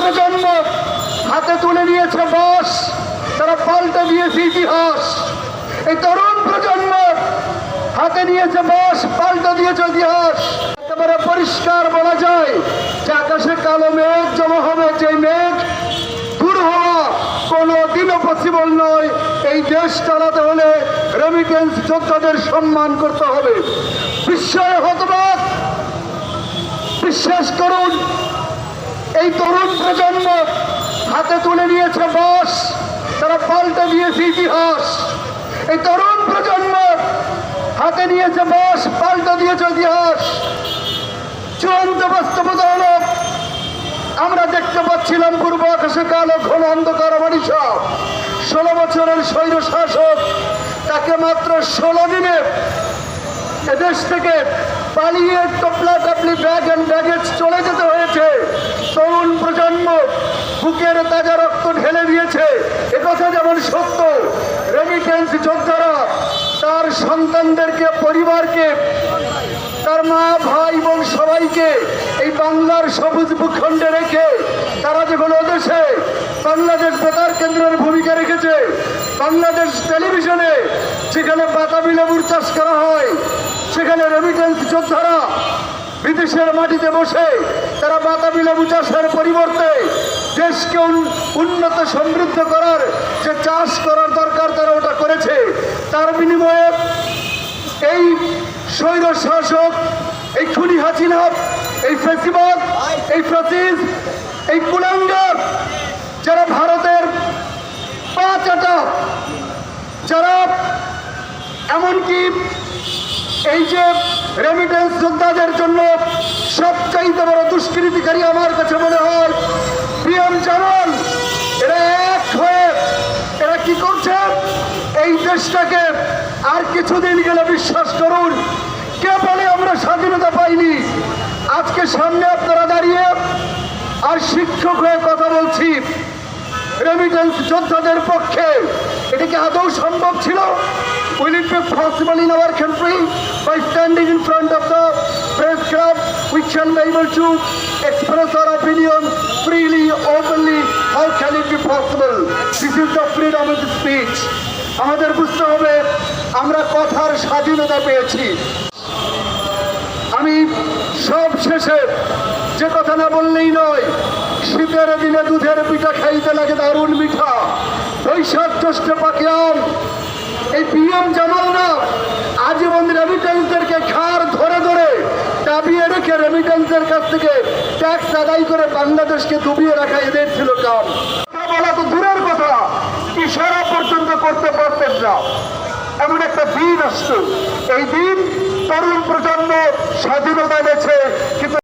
প্রজন্ম হাতে তুলে নিয়েছে বাস, তারা পাল্টে দিয়েছে ইতিহাস। এই তরুণ প্রজন্ম হাতে নিয়েছে বাস, পাল্টে দিয়েছে ইতিহাস। একেবারে পরিষ্কার বলা যায় যে আকাশে কালো মেঘ জমা হবে, যে মেঘ দূর হওয়া কোনো দিনও পসিবল নয়। এই দেশ চালাতে হলে রেমিটেন্স যোদ্ধাদের সম্মান করতে হবে। বিশ্বের হতবাক। বিশ্বাস করুন এই তরুণ প্রজন্ম হাতে তুলে নিয়েছে বস, তারা পাল্টে দিয়েছে ইতিহাস। এই তরুণ প্রজন্ম হাতে নিয়েছে বস, পাল্টে দিয়েছে ইতিহাস। চূড়ান্ত বাস্তবতা হলো আমরা দেখতে পাচ্ছিলাম পূর্ব আকাশে কালো, ঘন অন্ধকার মনীষা ষোলো বছরের স্বৈর শাসক তাকে মাত্র ষোলো দিনে এদেশ থেকে পালিয়ে টপলা টাপলি ব্যাগ অ্যান্ড ব্যাগেজ চলে যেতে হয়েছে। তরুণ প্রজন্ম বুকের তাজা রক্ত ঢেলে দিয়েছে। একথা যেমন সত্য রেমিটেন্স যোদ্ধারা তার সন্তানদেরকে, পরিবারকে, তার মা, ভাই বোন সবাইকে এই বাংলার সবুজ ভূখণ্ডে রেখে তারা যখন ওদেশে বাংলাদেশ বেতার কেন্দ্রের ভূমিকা রেখেছে, বাংলাদেশ টেলিভিশনে যেখানে বাতাবি লেবুর চাষ করা হয় সেখানে রেমিটেন্স যোদ্ধারা বিদেশের মাটিতে বসে তারা বাতাবি লেবু চাষের পরিবর্তে দেশকে উন- উন্নত সমৃদ্ধ করার যে চাষ করার দরকার তারা ওটা করেছে। তার বিনিময়ে এই স্বৈর শাসক, এই খুনি হাসিনা এই ফেসিবাদ, এই ফ্রাসিস এই কুলাঙ্গার, যারা ভারতের পাঁচ আটা, যারা এমনকি এই যে রেমিটেন্স যোদ্ধাদের জন্য সবচাইতে বড় দুষ্কৃতিকারী আমার কাছে মনে হয় পিএম জামান এরা এক হয়ে এরা কি করছে? এই দেশটাকে আর কিছুদিন গেলে বিশ্বাস করুন কে বলে আমরা স্বাধীনতা পাইনি। আজকে সামনে আপনারা দাঁড়িয়ে আর শিক্ষক হয়ে কথা বলছি। রেমিটেন্স যোদ্ধাদের পক্ষে আজকে আদৌ সম্ভব ছিল will it be possible in our country by standing in front of the press club we can be able to express our opinion freely openly how can it be possible this is the freedom of speech আমাদের বুঝতে হবে, আমরা কথার স্বাধীনতা পেয়েছি। আমি সব শেষে যে কথা না বললেই নয়, শীতের দিনে দুধের পিঠা খাইতে লাগে দারুণ মিঠা। জ্যৈষ্ঠ এই পিএম জামাল না আজীবন রেমিটেন্সদেরকে খার ধরে ধরে দাবিয়ে রেখে রেমিটেন্সের কাছ থেকে ট্যাক্স আদায় করে বাংলাদেশকে ডুবিয়ে রাখা এদের ছিল কাম। বলা তো দূরের কথা, ইশারা পর্যন্ত করতে পারতেন না। এমন একটা দিন আসতো এই দিন তরুণ প্রজন্ম স্বাধীনতা এনেছে, কিন্তু